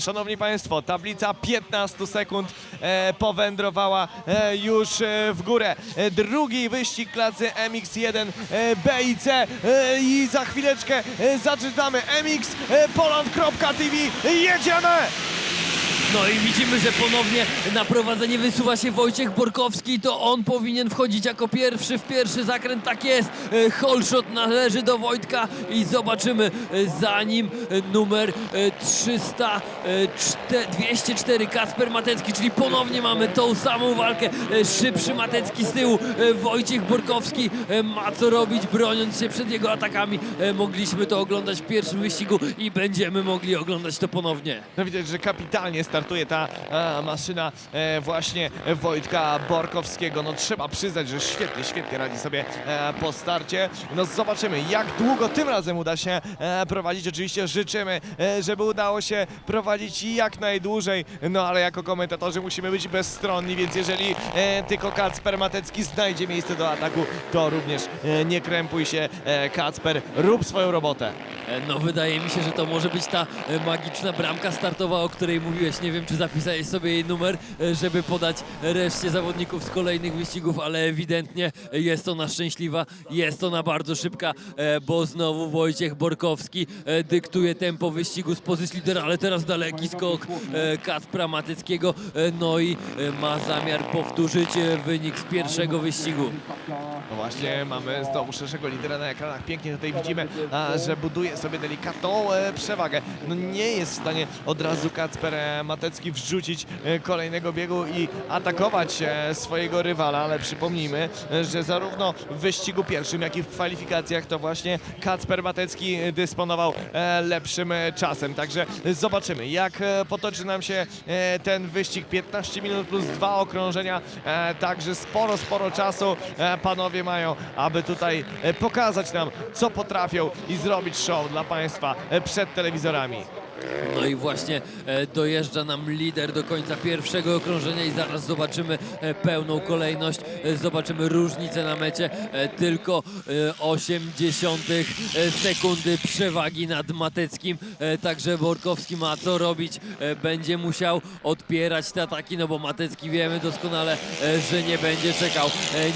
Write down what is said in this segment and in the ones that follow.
Szanowni Państwo, tablica 15 sekund e, powędrowała e, już e, w górę. E, drugi wyścig klasy MX1 e, B i C e, i za chwileczkę e, zaczynamy MX e, Poland.tv. Jedziemy! No i widzimy, że ponownie na prowadzenie wysuwa się Wojciech Borkowski. To on powinien wchodzić jako pierwszy w pierwszy zakręt. Tak jest. E, Holshot należy do Wojtka i zobaczymy e, za nim e, numer e, 300, e, czte- 204 Kasper Matecki, czyli ponownie mamy tą samą walkę. Szybszy Matecki z tyłu. Wojciech Borkowski ma co robić, broniąc się przed jego atakami. Mogliśmy to oglądać w pierwszym wyścigu i będziemy mogli oglądać to ponownie. No widać, że kapitalnie startuje ta e, maszyna e, właśnie Wojtka Borkowskiego. No trzeba przyznać, że świetnie, świetnie radzi sobie e, po starcie. No zobaczymy, jak długo tym razem uda się prowadzić. Oczywiście życzymy, żeby udało się prowadzić jak najdłużej. No ale jako komentatorzy musimy być bezstronni, więc jeżeli tylko Kacper Matecki znajdzie miejsce do ataku, to również nie krępuj się, Kacper, rób swoją robotę. No wydaje mi się, że to może być ta magiczna bramka startowa, o której mówiłeś. Nie wiem, czy zapisałeś sobie jej numer, e, żeby podać reszcie zawodników z kolejnych wyścigów, ale ewidentnie jest ona szczęśliwa, jest ona bardzo szybka, e, bo znowu Wojciech Borkowski e, dyktuje tempo wyścigu z pozycji lidera, ale teraz daleki skok Kacpra Matyckiego, no i ma zamiar powtórzyć wynik z pierwszego wyścigu. No właśnie, mamy znowu szerszego lidera na ekranach. Pięknie tutaj widzimy, że buduje sobie delikatną przewagę. No nie jest w stanie od razu Kacper e, Matecki wrzucić e, kolejnego biegu i atakować e, swojego rywala, ale przypomnijmy, e, że zarówno w wyścigu pierwszym, jak i w kwalifikacjach to właśnie Kacper Matecki dysponował lepszym czasem. Także zobaczymy, jak potoczy nam się ten wyścig. 15 minut plus dwa okrążenia, także sporo, sporo czasu panowie mają, aby tutaj pokazać nam, co potrafią i zrobić show dla Państwa przed telewizorami. No i właśnie e, dojeżdża nam lider do końca pierwszego okrążenia i zaraz zobaczymy e, pełną kolejność, e, zobaczymy różnicę na mecie, tylko e, 80 e, sekundy przewagi nad Mateckim, także Borkowski ma co robić, będzie musiał odpierać te ataki, no bo Matecki wiemy doskonale, że nie będzie czekał,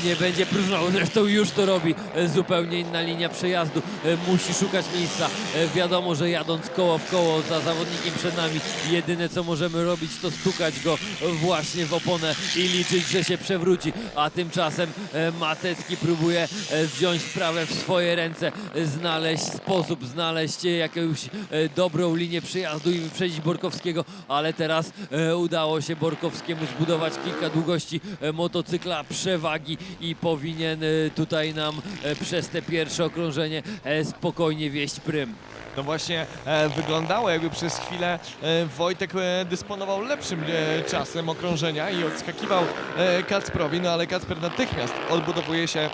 nie będzie próżnował, zresztą już to robi, zupełnie inna linia przejazdu, musi szukać miejsca, wiadomo, że jadąc koło w koło za zawodnikiem przed nami, jedyne co możemy robić to stukać go właśnie w oponę i liczyć, że się przewróci, a tymczasem e, Matecki próbuje e, wziąć sprawę w swoje ręce, znaleźć sposób, znaleźć jakąś e, dobrą linię przejazdu i wyprzedzić Borkowskiego, ale teraz udało się Borkowskiemu zbudować kilka długości motocykla przewagi i powinien tutaj nam przez te pierwsze okrążenie spokojnie wieść prym. No właśnie e, wyglądało jakby przez chwilę e, Wojtek e, dysponował lepszym e, czasem okrążenia i odskakiwał e, Kacprowi, no ale Kacper natychmiast odbudowuje się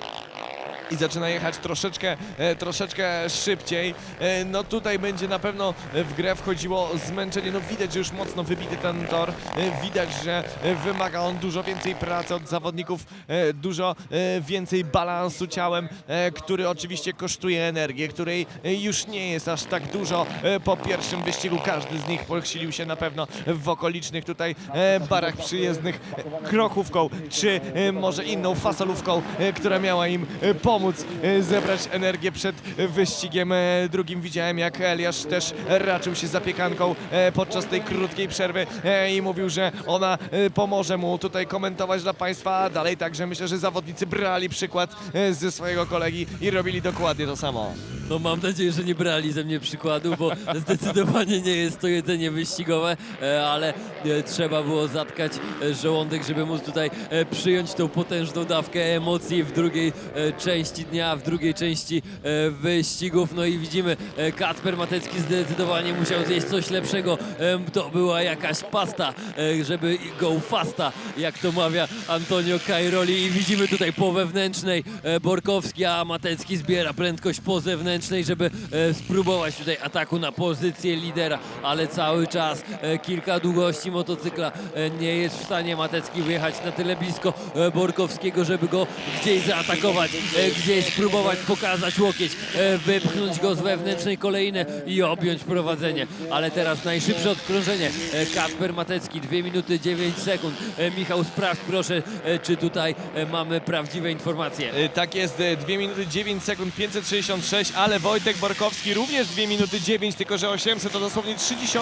i zaczyna jechać troszeczkę, e, troszeczkę szybciej. E, No tutaj będzie na pewno w grę wchodziło zmęczenie. No widać, że już mocno wybity ten tor. E, Widać, że wymaga on dużo więcej pracy od zawodników, dużo więcej balansu ciałem, który oczywiście kosztuje energię, której już nie jest aż tak dużo po pierwszym wyścigu. Każdy z nich posilił się na pewno w okolicznych tutaj barach przyjezdnych krochówką, czy może inną fasolówką, która miała im e, pomóc e, zebrać energię przed wyścigiem e, drugim. Widziałem jak Eliasz też raczył się zapiekanką e, podczas tej krótkiej przerwy i mówił, że ona pomoże mu tutaj komentować dla Państwa dalej. Także myślę, że zawodnicy brali przykład ze swojego kolegi i robili dokładnie to samo. No mam nadzieję, że nie brali ze mnie przykładu, bo zdecydowanie nie jest to jedzenie wyścigowe, ale trzeba było zatkać żołądek, żeby móc tutaj przyjąć tą potężną dawkę emocji w drugiej e, części dnia, w drugiej części e, wyścigów. No i widzimy, e, Kacper Matecki zdecydowanie musiał zjeść coś lepszego. To była jakaś pasta, e, żeby go fasta, jak to mawia Antonio Cairoli. I widzimy tutaj po wewnętrznej Borkowski, a Matecki zbiera prędkość po zewnętrznej. żeby spróbować tutaj ataku na pozycję lidera, ale cały czas kilka długości motocykla nie jest w stanie Matecki wyjechać na tyle blisko Borkowskiego, żeby go gdzieś zaatakować, gdzieś spróbować pokazać łokieć, e, wypchnąć go z wewnętrznej kolejny i objąć prowadzenie. Ale teraz najszybsze odkrążenie. E, Kasper Matecki, 2 minuty 9 sekund. E, Michał, sprawdź proszę, czy tutaj mamy prawdziwe informacje. Tak jest, y, 2 minuty 9 sekund 566, ale Wojtek Borkowski również 2 minuty 9, tylko że 800 to dosłownie 30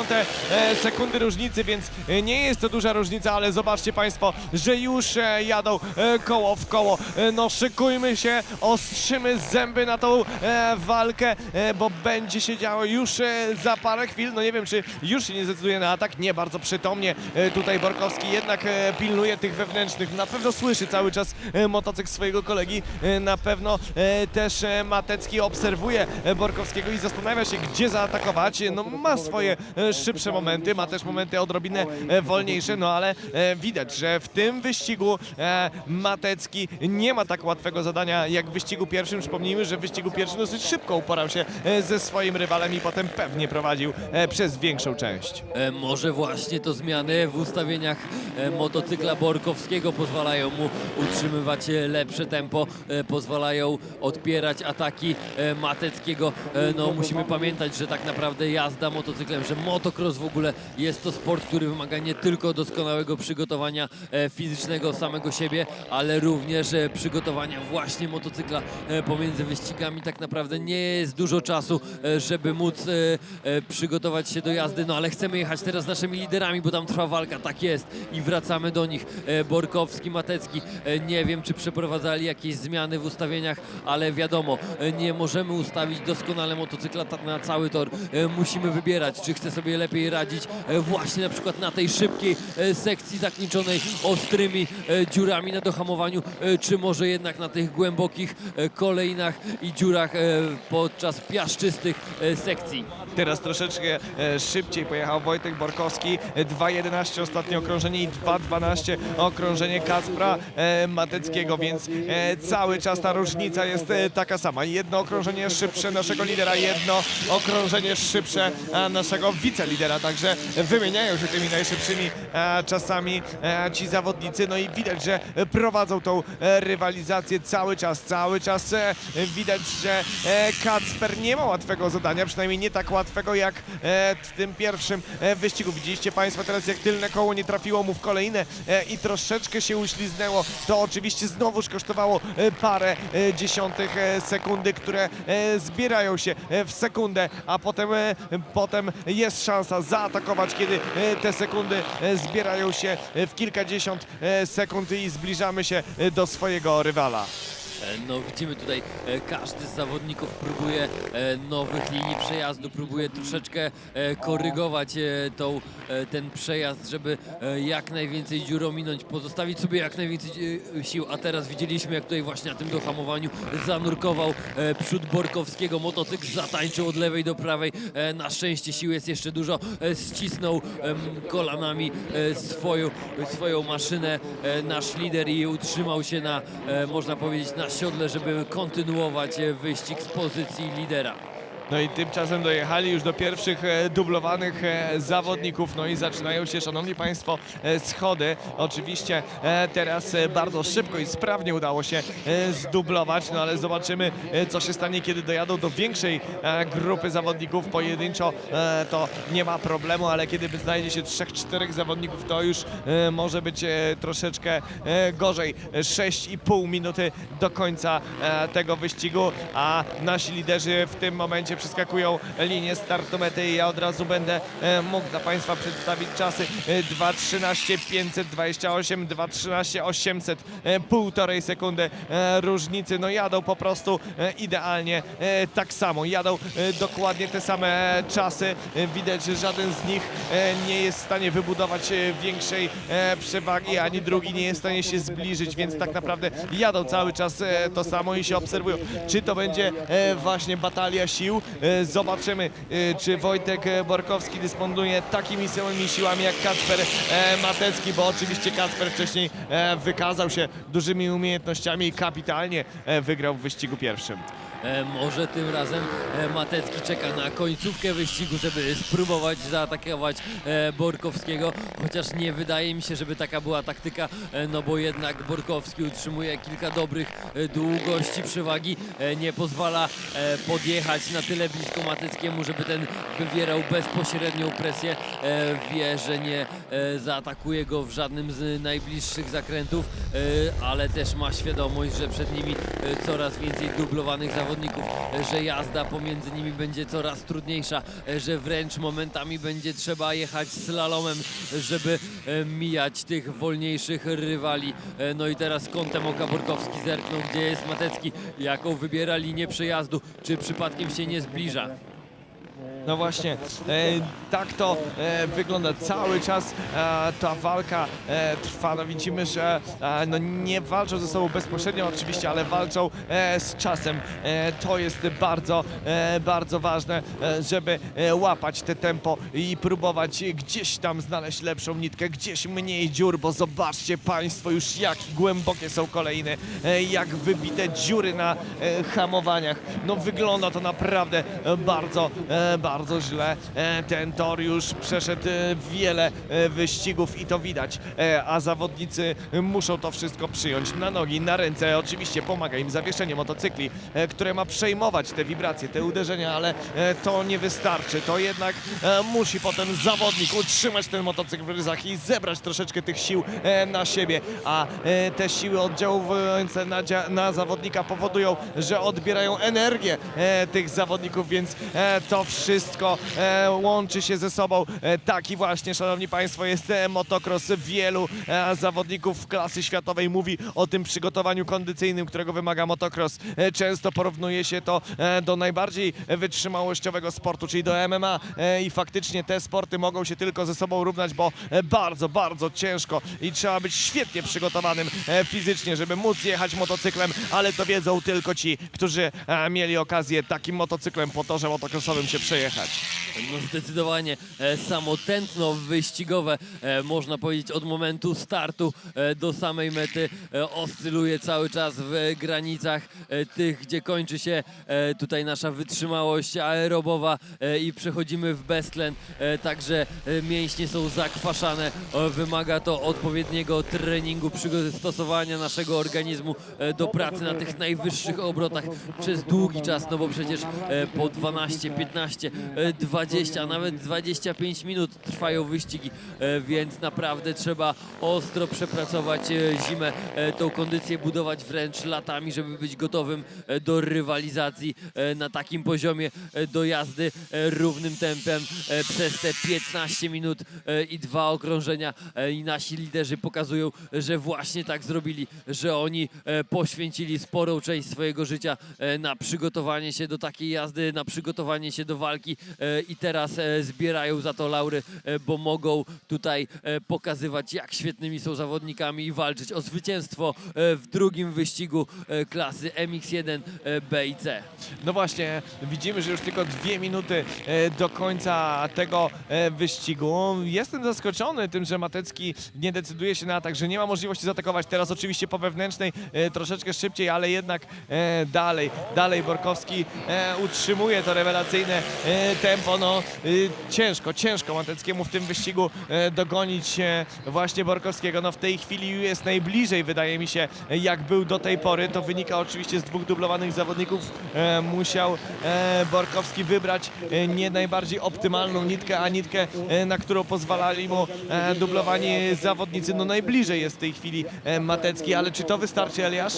e, sekundy różnicy, więc nie jest to duża różnica, ale zobaczcie Państwo, że już jadą koło w koło. No szykujmy się, ostrzymy zęby na tą e, walkę, e, bo będzie się działo już e, za parę chwil. No nie wiem, czy już się nie zdecyduje na atak. Nie, bardzo przytomnie e, tutaj Borkowski jednak e, pilnuje tych wewnętrznych. Na pewno słyszy cały czas e, motocykl swojego kolegi. E, Na pewno e, też e, Matecki obserwuje e, Borkowskiego i zastanawia się, gdzie zaatakować. No ma swoje e, szybsze momenty, ma też momenty odrobinę e, wolniejsze, no ale e, widać, że w tym wyścigu e, Matecki nie ma tak łatwego zadania jak wyścigu pierwszym. Przypomnijmy, że w wyścigu pierwszym dosyć szybko uporał się e, ze swoim rywalem i potem pewnie prowadził e, przez większą część. E, może właśnie to zmiany w ustawieniach motocykla Borkowskiego pozwalają mu utrzymywać lepsze tempo, pozwalają odpierać ataki Mateckiego. No musimy pamiętać, że tak naprawdę jazda motocyklem, że motocross w ogóle jest to sport, który wymaga nie tylko doskonałego przygotowania fizycznego samego siebie, ale również przygotowania właśnie motocykla e, pomiędzy wyścigami. Tak naprawdę nie jest dużo czasu, e, żeby móc e, przygotować się do jazdy, no ale chcemy jechać teraz z naszymi liderami, bo tam trwa walka, tak jest i wracamy do nich. Borkowski, Matecki, nie wiem czy przeprowadzali jakieś zmiany w ustawieniach, ale wiadomo, nie możemy ustawić doskonale motocykla na cały tor. Musimy wybierać, czy chce sobie lepiej radzić właśnie na przykład na tej szybkiej sekcji zakończonej ostrymi dziurami na dohamowaniu, czy może jednak na tych głębokich e, kolejnach i dziurach e, podczas piaszczystych e, sekcji. Teraz troszeczkę szybciej pojechał Wojtek Borkowski. E, 2.11 ostatnie okrążenie i 2.12 okrążenie Kacpra Mateckiego, więc cały czas ta różnica jest taka sama. Jedno okrążenie szybsze naszego lidera, jedno okrążenie szybsze naszego wicelidera, także wymieniają się tymi najszybszymi czasami ci zawodnicy, no i widać, że prowadzą tą rywalizację cały czas, cały czas e, widać, że e, Kacper nie ma łatwego zadania, przynajmniej nie tak łatwego jak e, w tym pierwszym wyścigu. Widzieliście Państwo teraz, jak tylne koło nie trafiło mu w kolejne i troszeczkę się uśliznęło. To oczywiście znowuż kosztowało parę dziesiątych sekundy, które zbierają się w sekundę, a potem, potem jest szansa zaatakować, kiedy te sekundy zbierają się w kilkadziesiąt sekund i zbliżamy się do swojego rywala. E, No widzimy tutaj, e, każdy z zawodników próbuje e, nowych linii przejazdu, próbuje troszeczkę korygować tą, ten przejazd, żeby jak najwięcej dziur ominąć, pozostawić sobie jak najwięcej sił, a teraz widzieliśmy jak tutaj właśnie na tym dohamowaniu zanurkował przód Borkowskiego, motocykl zatańczył od lewej do prawej, na szczęście sił jest jeszcze dużo, ścisnął kolanami swoją, swoją maszynę nasz lider i utrzymał się na, można powiedzieć, na siodle, żeby kontynuować e, wyścig z pozycji lidera. No i tymczasem dojechali już do pierwszych e, dublowanych e, zawodników. No i zaczynają się, szanowni państwo, e, schody. Oczywiście teraz bardzo szybko i sprawnie udało się zdublować, no ale zobaczymy, co się stanie, kiedy dojadą do większej grupy zawodników. Pojedynczo to nie ma problemu, ale kiedy znajdzie się trzech, czterech zawodników, to już może być troszeczkę gorzej. 6,5 minuty do końca tego wyścigu, a nasi liderzy w tym momencie przeskakują linię startu mety i ja od razu będę e, mógł dla Państwa przedstawić czasy e, 2.13 528, 2.13 800, e, półtorej sekundy e, różnicy, no jadą po prostu e, idealnie e, tak samo, jadą e, dokładnie te same czasy, E, widać, że żaden z nich e, nie jest w stanie wybudować e, większej e, przewagi, ani drugi nie jest w stanie się zbliżyć, więc tak naprawdę jadą cały czas e, to samo i się obserwują. Czy to będzie e, właśnie batalia sił? E, Zobaczymy, e, czy Wojtek e, Borkowski dysponuje takimi samymi siłami jak Kacper Matecki, bo oczywiście Kacper wcześniej wykazał się dużymi umiejętnościami i kapitalnie wygrał w wyścigu pierwszym. E, może tym razem e, Matecki czeka na końcówkę wyścigu, żeby spróbować zaatakować e, Borkowskiego, chociaż nie wydaje mi się, żeby taka była taktyka, no bo jednak Borkowski utrzymuje kilka dobrych długości przewagi, nie pozwala podjechać na tyle blisko Mateckiemu, żeby ten wywierał bezpośrednią presję. Wie, że nie zaatakuje go w żadnym z najbliższych zakrętów, ale też ma świadomość, że przed nimi coraz więcej dublowanych zawodników, e, że jazda pomiędzy nimi będzie coraz trudniejsza, że wręcz momentami będzie trzeba jechać slalomem, żeby e, mijać tych wolniejszych rywali. E, No i teraz kątem oka Borkowski zerknął, gdzie jest Matecki, jaką wybiera linię przejazdu, czy przypadkiem się nie zbliża. No właśnie, e, tak to e, wygląda cały czas. E, ta walka trwa. No widzimy, że no nie walczą ze sobą bezpośrednio oczywiście, ale walczą z czasem. To jest bardzo, bardzo ważne, żeby łapać te tempo i próbować gdzieś tam znaleźć lepszą nitkę, gdzieś mniej dziur, bo zobaczcie Państwo już jak głębokie są kolejne, jak wybite dziury na hamowaniach. No wygląda to naprawdę bardzo, e, bardzo źle. E, Ten tor już przeszedł e, wiele e, wyścigów i to widać, a zawodnicy muszą to wszystko przyjąć na nogi, na ręce. Oczywiście pomaga im zawieszenie motocykli, które ma przejmować te wibracje, te uderzenia, ale to nie wystarczy. To jednak musi potem zawodnik utrzymać ten motocykl w ryzach i zebrać troszeczkę tych sił na siebie, a te siły oddziałujące na, na zawodnika powodują, że odbierają energię tych zawodników, więc to wszystko e, łączy się ze sobą. E, taki właśnie, szanowni państwo, jest e, motocross. Wielu zawodników klasy światowej mówi o tym przygotowaniu kondycyjnym, którego wymaga motocross. Często porównuje się to do najbardziej wytrzymałościowego sportu, czyli do MMA i faktycznie te sporty mogą się tylko ze sobą równać, bo bardzo, bardzo ciężko i trzeba być świetnie przygotowanym fizycznie, żeby móc jechać motocyklem, ale to wiedzą tylko ci, którzy mieli okazję takim motocyklem po torze motocrossowym się przejechać. No zdecydowanie e, samo tętno wyścigowe, e, można powiedzieć od momentu startu e, do samej mety oscyluje cały czas w granicach tych, gdzie kończy się tutaj nasza wytrzymałość aerobowa i przechodzimy w beztlen, e, także mięśnie są zakwaszane, wymaga to odpowiedniego treningu, przystosowania naszego organizmu do pracy na tych najwyższych obrotach przez długi czas, no bo przecież po 12, 15, e, 20, a nawet 25 minut trwają wyścigi, e, więc naprawdę trzeba ostro przepracować e, zimę, e, tą kondycję budować wręcz latami, żeby być gotowym e, do rywalizacji e, na takim poziomie e, do jazdy e, równym tempem e, przez te 15 minut e, i dwa okrążenia. E, i nasi liderzy pokazują, że właśnie tak zrobili, że oni e, poświęcili sporą część swojego życia e, na przygotowanie się do takiej jazdy, na przygotowanie się do walki e, i teraz e, zbierają za to laury, e, bo mogą tutaj pokazywać, jak świetnymi są zawodnikami i walczyć o zwycięstwo w drugim wyścigu klasy MX1 e, B i C. No właśnie, widzimy, że już tylko dwie minuty do końca tego wyścigu. Jestem zaskoczony tym, że Matecki nie decyduje się na atak, że nie ma możliwości zaatakować. Teraz oczywiście po wewnętrznej troszeczkę szybciej, ale jednak dalej, dalej Borkowski utrzymuje to rewelacyjne tempo. No e, ciężko, ciężko Mateckiemu w tym wyścigu e, dogonić właśnie Borkowskiego. No w tej chwili jest najbliżej, wydaje mi się, jak był do tej pory. To wynika oczywiście z dwóch dublowanych zawodników. E, musiał e, Borkowski wybrać nie najbardziej optymalną nitkę, a nitkę, na którą pozwalali mu dublowani zawodnicy. No najbliżej jest w tej chwili Matecki, ale czy to wystarczy, Eliasz?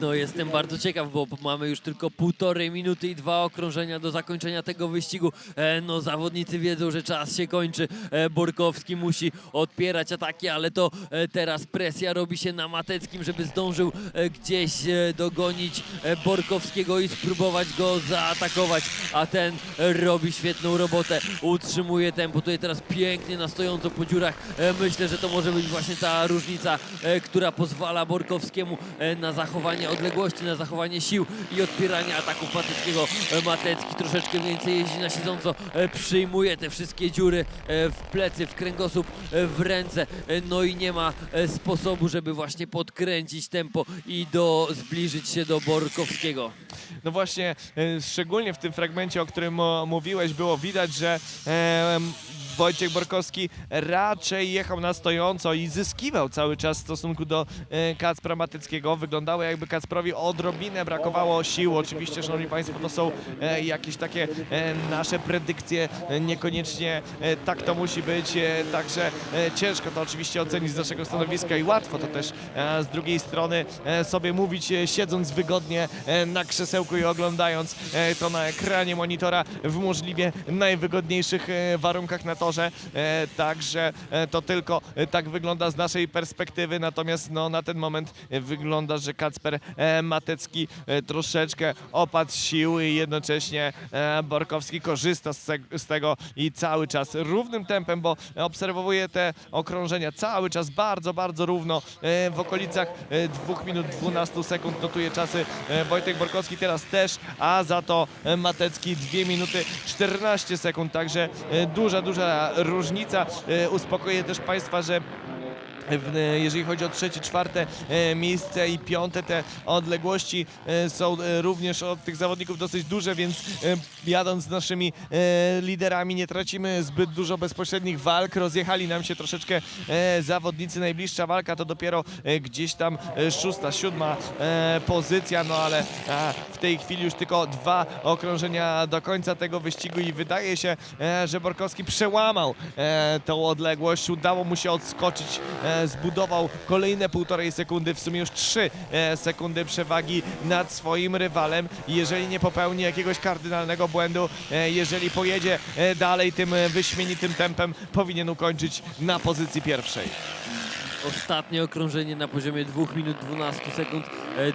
No jestem bardzo ciekaw, bo mamy już tylko półtorej minuty i dwa okrążenia do zakończenia tego wyścigu. E, No zawodnicy wiedzą, że czas się kończy. E, Borkowski musi odpierać ataki, ale to e, teraz presja robi się na Mateckim, żeby zdążył gdzieś dogonić Borkowskiego i spróbować go zaatakować, a ten robi świetną robotę, utrzymuje tempo. Tutaj teraz pięknie na stojąco po dziurach. Myślę, że to może być właśnie ta różnica, która pozwala Borkowskiemu na zachowanie odległości, na zachowanie sił i odpieranie ataków Mateckiego. Matecki troszeczkę więcej jeździ na siedząco, e, przyjmuje te wszystkie dziury e, w plecy, w kręgosłup, e, w ręce, no i nie ma sposobu, żeby właśnie podkręcić tempo i do, zbliżyć się do Borkowskiego. No właśnie, szczególnie w tym fragmencie, o którym mówiłeś, było widać, że Wojciech Borkowski raczej jechał na stojąco i zyskiwał cały czas w stosunku do e, Kacpra Matyckiego. Wyglądało jakby Kacprowi odrobinę brakowało sił. Oczywiście, szanowni państwo, to są e, jakieś takie e, nasze predykcje, niekoniecznie tak to musi być, także ciężko to oczywiście ocenić z naszego stanowiska i łatwo to też z drugiej strony sobie mówić siedząc wygodnie na krzesełku i oglądając to na ekranie monitora w możliwie najwygodniejszych warunkach na torze. E, Także e, to tylko e, tak wygląda z naszej perspektywy, natomiast no, na ten moment wygląda, że Kacper Matecki troszeczkę opadł z sił i jednocześnie Borkowski korzysta z, te- z tego i cały czas równym tempem, bo obserwuję te okrążenia cały czas bardzo, bardzo równo w okolicach e, 2 minut 12 sekund notuje czasy Wojtek Borkowski teraz też, a za to Matecki 2 minuty 14 sekund, także duża, duża różnica. E, Uspokoję też Państwa, że jeżeli chodzi o trzecie, czwarte e, miejsce i piąte, te odległości e, są e, również od tych zawodników dosyć duże, więc jadąc z naszymi liderami nie tracimy zbyt dużo bezpośrednich walk. Rozjechali nam się troszeczkę zawodnicy. Najbliższa walka to dopiero gdzieś tam szósta, siódma pozycja, no ale w tej chwili już tylko dwa okrążenia do końca tego wyścigu i wydaje się, że Borkowski przełamał tą odległość. Udało mu się odskoczyć, zbudował kolejne półtorej sekundy, w sumie już trzy e, sekundy przewagi nad swoim rywalem. Jeżeli nie popełni jakiegoś kardynalnego błędu, e, jeżeli pojedzie e, dalej tym wyśmienitym tempem, powinien ukończyć na pozycji pierwszej. Ostatnie okrążenie na poziomie 2 minut 12 sekund,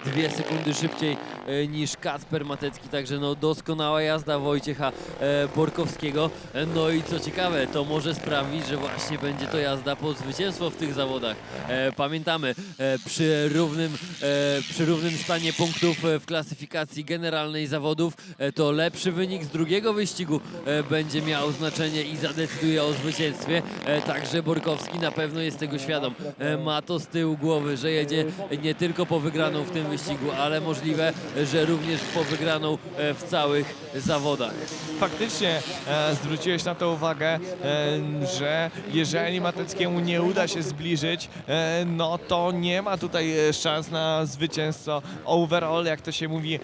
2 sekundy szybciej e, niż Kacper Matecki, także no doskonała jazda Wojciecha e, Borkowskiego. E, No i co ciekawe, to może sprawić, że właśnie będzie to jazda po zwycięstwo w tych zawodach. E, Pamiętamy, e, przy równym, e, przy równym stanie punktów e, w klasyfikacji generalnej zawodów, e, to lepszy wynik z drugiego wyścigu e, będzie miał znaczenie i zadecyduje o zwycięstwie. E, Także Borkowski na pewno jest tego świadom. E, Ma to z tyłu głowy, że jedzie nie tylko po wygraną w tym wyścigu, ale możliwe, że również po wygraną e, w całych zawodach. faktycznie e, zwróciłeś na to uwagę, e, że jeżeli Mateckiemu nie uda się zbliżyć, e, no to nie ma tutaj e, szans na zwycięstwo overall, jak to się mówi e,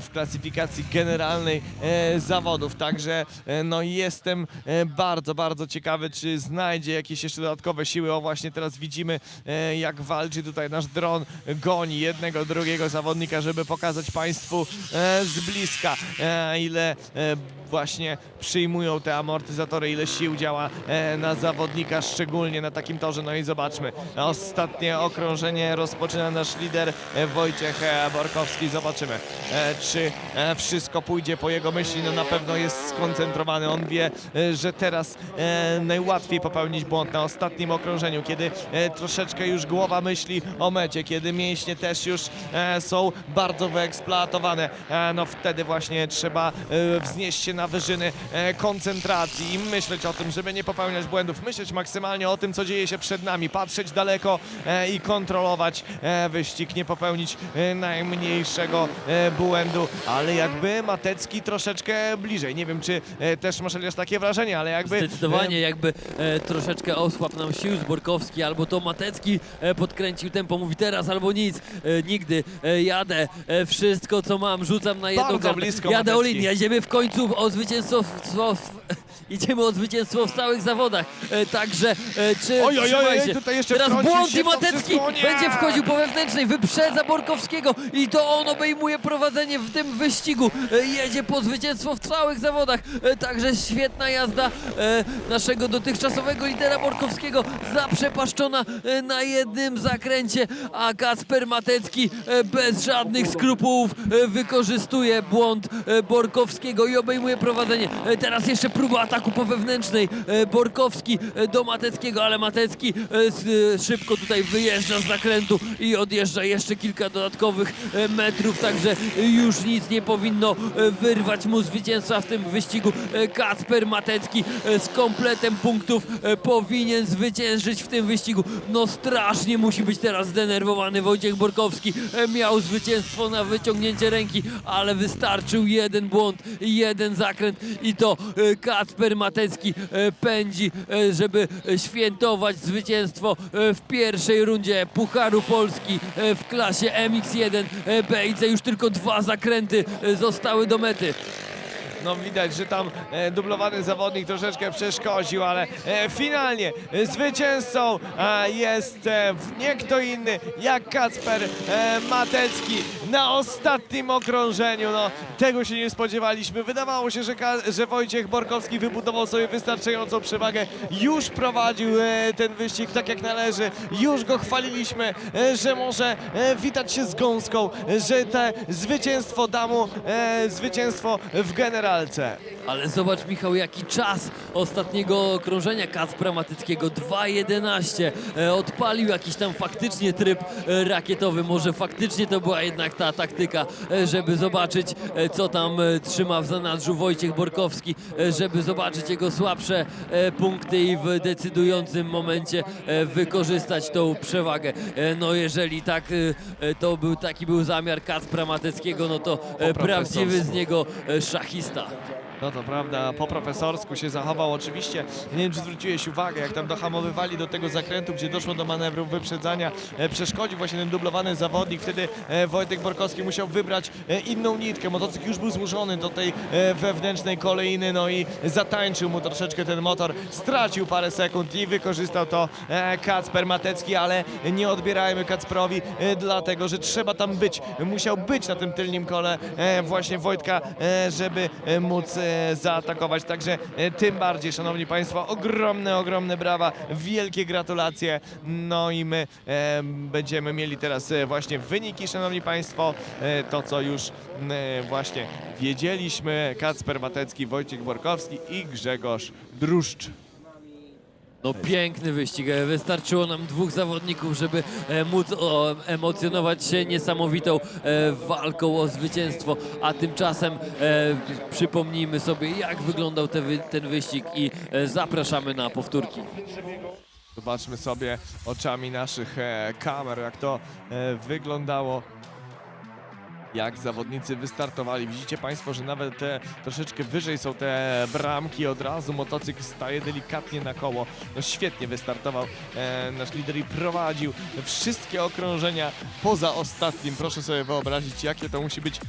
w klasyfikacji generalnej e, zawodów. Także e, no jestem bardzo, bardzo ciekawy, czy znajdzie jakieś jeszcze dodatkowe siły. O właśnie teraz widzimy, e, jak walczy tutaj nasz dron, goni jednego, drugiego zawodnika, żeby pokazać Państwu e, z bliska, e, ile właśnie przyjmują te amortyzatory, ile sił działa e, na zawodnika, szczególnie na takim torze. No i zobaczmy, ostatnie okrążenie rozpoczyna nasz lider e, Wojciech e, Borkowski. Zobaczymy, czy wszystko pójdzie po jego myśli. No na pewno jest skoncentrowany. On wie, że teraz najłatwiej popełnić błąd na ostatnim okrążeniu, kiedy troszeczkę już głowa myśli o mecie, kiedy mięśnie też już są bardzo wyeksploatowane. No wtedy właśnie trzeba wznieść się na wyżyny e, koncentracji. I myśleć o tym, żeby nie popełniać błędów, myśleć maksymalnie o tym, co dzieje się przed nami, patrzeć daleko e, i kontrolować e, wyścig, nie popełnić najmniejszego błędu, ale jakby Matecki troszeczkę bliżej. Nie wiem, czy też masz Eliasz takie wrażenie, ale jakby... Zdecydowanie jakby troszeczkę osłabł nam sił z Borkowski, albo to Matecki podkręcił tempo, mówi teraz albo nic, nigdy, jadę, wszystko co mam, rzucam na jedną Bardzo kartę, blisko jadę Matecki. Olin, jedziemy w końcu o zwycięstwo, idziemy o zwycięstwo w całych zawodach, e, także e, czy Oj, oj, oj, trzymaj oj, się. tutaj jeszcze teraz wtrącił błąd się i to Matecki wszystko, nie! będzie wchodził po wewnętrznej, wyprzedza Borkowskiego i to on obejmuje prowadzenie w tym wyścigu, e, jedzie po zwycięstwo w całych zawodach, e, także świetna jazda e, naszego dotychczasowego lidera Borkowskiego, zaprzepaszczona e, na jednym zakręcie, a Kacper Matecki e, bez żadnych skrupułów e, wykorzystuje błąd e, Borkowskiego i obejmuje prowadzenie. E, Teraz jeszcze próba ataku ataku po wewnętrznej. E, Borkowski e, do Mateckiego, ale Matecki e, szybko tutaj wyjeżdża z zakrętu i odjeżdża jeszcze kilka dodatkowych metrów, także już nic nie powinno wyrwać mu zwycięstwa w tym wyścigu. Kacper Matecki z kompletem punktów powinien zwyciężyć w tym wyścigu. No strasznie musi być teraz zdenerwowany Wojciech Borkowski. Miał zwycięstwo na wyciągnięcie ręki, ale wystarczył jeden błąd, jeden zakręt i to Kacper Matecki e, pędzi, e, żeby świętować zwycięstwo e, w pierwszej rundzie Pucharu Polski w klasie MX1 e, BIC. Już tylko dwa zakręty zostały do mety. No widać, że tam dublowany zawodnik troszeczkę przeszkodził, ale finalnie zwycięzcą jest nie kto inny jak Kacper Matecki na ostatnim okrążeniu. No tego się nie spodziewaliśmy. Wydawało się, że, że Wojciech Borkowski wybudował sobie wystarczającą przewagę. Już prowadził e, ten wyścig tak jak należy. Już go chwaliliśmy, e, że może e, witać się z gąską, że te zwycięstwo da mu e, zwycięstwo w generalce. Ale zobacz Michał, jaki czas ostatniego okrążenia Kacpra Matyckiego 2.11 e, odpalił jakiś tam faktycznie tryb e, rakietowy, może faktycznie to była jednak ta taktyka, e, żeby zobaczyć e, co tam e, trzyma w zanadrzu Wojciech Borkowski, żeby zobaczyć jego słabsze punkty i w decydującym momencie wykorzystać tą przewagę. No jeżeli tak, to był taki był zamiar Kacpra Mateckiego, no to prawdziwy z niego szachista. No to prawda, po profesorsku się zachował oczywiście. Nie wiem, czy zwróciłeś uwagę, jak tam dohamowywali do tego zakrętu, gdzie doszło do manewru wyprzedzania. E, przeszkodził właśnie ten dublowany zawodnik. Wtedy e, Wojtek Borkowski musiał wybrać e, inną nitkę. Motocykl już był złożony do tej wewnętrznej kolejny, no i zatańczył mu troszeczkę ten motor. Stracił parę sekund i wykorzystał to Kacper Matecki, ale nie odbierajmy Kacprowi, dlatego że trzeba tam być. Musiał być na tym tylnym kole właśnie Wojtka, żeby móc zaatakować. Także e, tym bardziej, szanowni państwo, ogromne, ogromne brawa, wielkie gratulacje. No i my e, będziemy mieli teraz e, właśnie wyniki, szanowni państwo. To, co już właśnie wiedzieliśmy. Kacper Matecki, Wojciech Borkowski i Grzegorz Druszcz. No piękny wyścig. E, Wystarczyło nam dwóch zawodników, żeby e, móc o, emocjonować się niesamowitą e, walką o zwycięstwo. A tymczasem e, przypomnijmy sobie, jak wyglądał te, wy, ten wyścig i e, zapraszamy na powtórki. Zobaczmy sobie oczami naszych e, kamer, jak to e, wyglądało. Jak zawodnicy wystartowali. Widzicie Państwo, że nawet e, troszeczkę wyżej są te bramki. Od razu motocykl staje delikatnie na koło. No świetnie wystartował e, nasz lider i prowadził wszystkie okrążenia poza ostatnim. Proszę sobie wyobrazić, jakie to musi być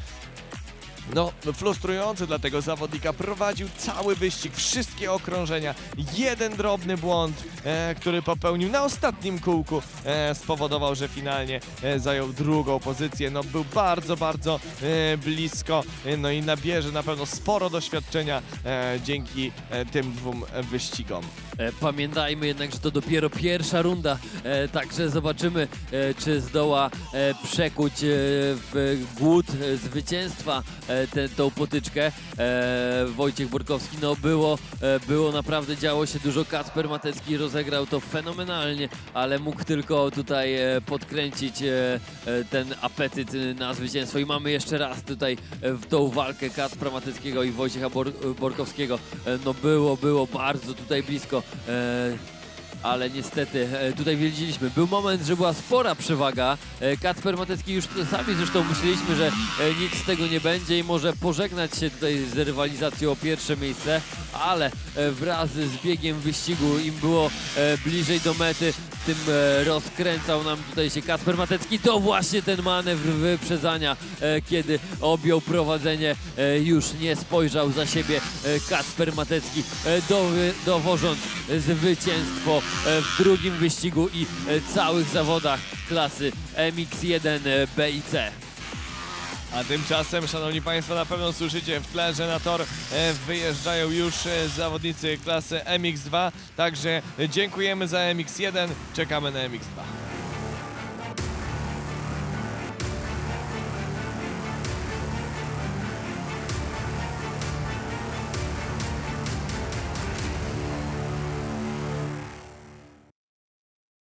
no, frustrujące dla tego zawodnika. Prowadził cały wyścig, wszystkie okrążenia. Jeden drobny błąd, e, który popełnił na ostatnim kółku, e, spowodował, że finalnie e, zajął drugą pozycję. No, był bardzo, bardzo e, blisko. E, no i nabierze na pewno sporo doświadczenia e, dzięki e, tym dwóm wyścigom. E, Pamiętajmy jednak, że to dopiero pierwsza runda, e, także zobaczymy, e, czy zdoła e, przekuć e, w głód e, zwycięstwa e, tę tą potyczkę. E, Wojciech Borkowski, no było, e, było naprawdę, działo się dużo. Kacper Matecki rozegrał to fenomenalnie, ale mógł tylko tutaj e, podkręcić ten apetyt na zwycięstwo. I mamy jeszcze raz tutaj w tą walkę Kacpra Mateckiego i Wojciecha Bor Borkowskiego. No było, było bardzo tutaj blisko. Ale niestety e, tutaj wiedzieliśmy, był moment, że była spora przewaga. E, Kacper Matecki już sami zresztą myśleliśmy, że e, nic z tego nie będzie i może pożegnać się tutaj z rywalizacją o pierwsze miejsce, ale wraz z biegiem wyścigu im było bliżej do mety, tym e, rozkręcał nam tutaj się Kacper Matecki. To właśnie ten manewr wyprzedzania, e, kiedy objął prowadzenie, e, już nie spojrzał za siebie Kacper Matecki, dowożąc zwycięstwo w drugim wyścigu i całych zawodach klasy MX1 e, BIC. A tymczasem, szanowni państwo, na pewno słyszycie w tle, że na tor e, wyjeżdżają już e, zawodnicy klasy MX2. Także dziękujemy za MX1, czekamy na MX2.